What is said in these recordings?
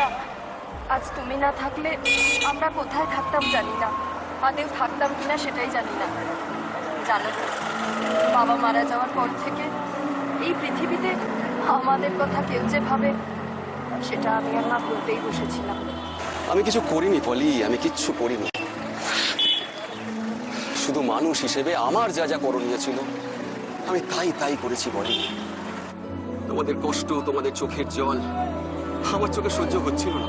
কবিতা আজ তুমি না থাকলে আমরা কোথায় থাকতাম জানি না। আদেও থাকতাম কিনা সেটাই জানি না। জানো বাবা মারা যাওয়ার পর থেকে এই পৃথিবীতে আমাদের কথা কেউ যে ভাবে, সেটা আমি আর না ভুলতেই বসেছিলাম। আমি কিছু করিনি, পলি, আমি কিচ্ছু করিনি। শুধু মানুষ হিসেবে আমার যা যা করণীয় ছিল, আমি তাই তাই করেছি বলি তোমাদের কষ্ট, তোমাদের চোখের জল আমার চোখে সহ্য হচ্ছিল না।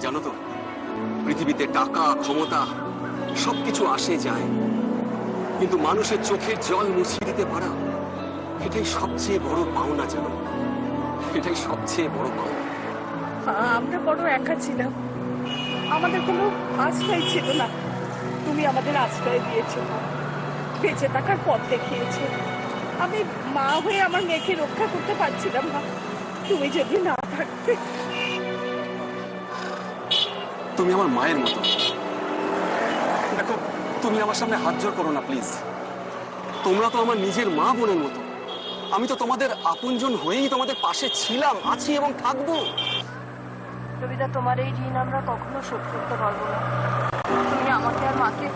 জানো তো, পৃথিবীতে টাকা, ক্ষমতা, সবকিছু আসে যায়। কিন্তু মানুষের চোখের জল মুছিয়ে দিতে পারা, এটাই সবচেয়ে বড় পাওনা জানো। এটাই সবচেয়ে বড় পাওনা। আমরা বড় একা ছিলাম। আমাদের কোনো আশ্রয় ছিল না। তুমি আমাদের আশ্রয় দিয়েছ। বেঁচে থাকার পথ দেখিয়েছো। আমি মা হয়ে আমার মেয়েকে রক্ষা করতে পারছিলাম না। তুমি যদি না থাকতে তুমি আমার মায়ের মতো। দেখো তুমি আমার সামনে হাত জোর করো না প্লিজ তোমরা তো আমার নিজের মা বোনের মতো। আমি তো তোমাদের আপনজন হয়েই তোমাদের পাশে ছিলাম আছি এবং থাকব। কবিতা তোমার এই ঋণ আমরা কখনো শোধ করতে পারব না। তুমি আমাকে আর মাকে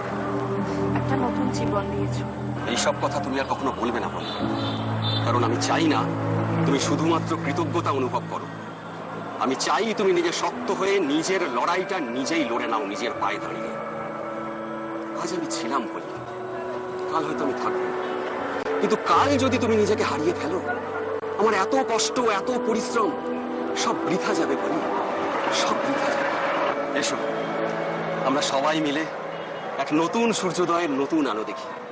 একটা নতুন জীবন দিয়েছ। এইসব কথা তুমি আর কখনো বলবে না বলো। কারণ আমি চাই না তুমি শুধুমাত্র কৃতজ্ঞতা অনুভব করো। আমি চাই তুমি নিজে শক্ত হয়ে নিজের লড়াইটা নিজেই লড়ে নাও, নিজের পায়ে দাঁড়িয়ে। আজ আমি ছিলাম বলি। কাল হয়তো আমি থাকব। কিন্তু কাল যদি তুমি নিজেকে হারিয়ে ফেলো, আমার এত কষ্ট, এত পরিশ্রম, সব বৃথা যাবে বলি। সব বৃথা যাবে। এসো, আমরা সবাই মিলে এক নতুন সূর্যোদয়ের নতুন আলো দেখি।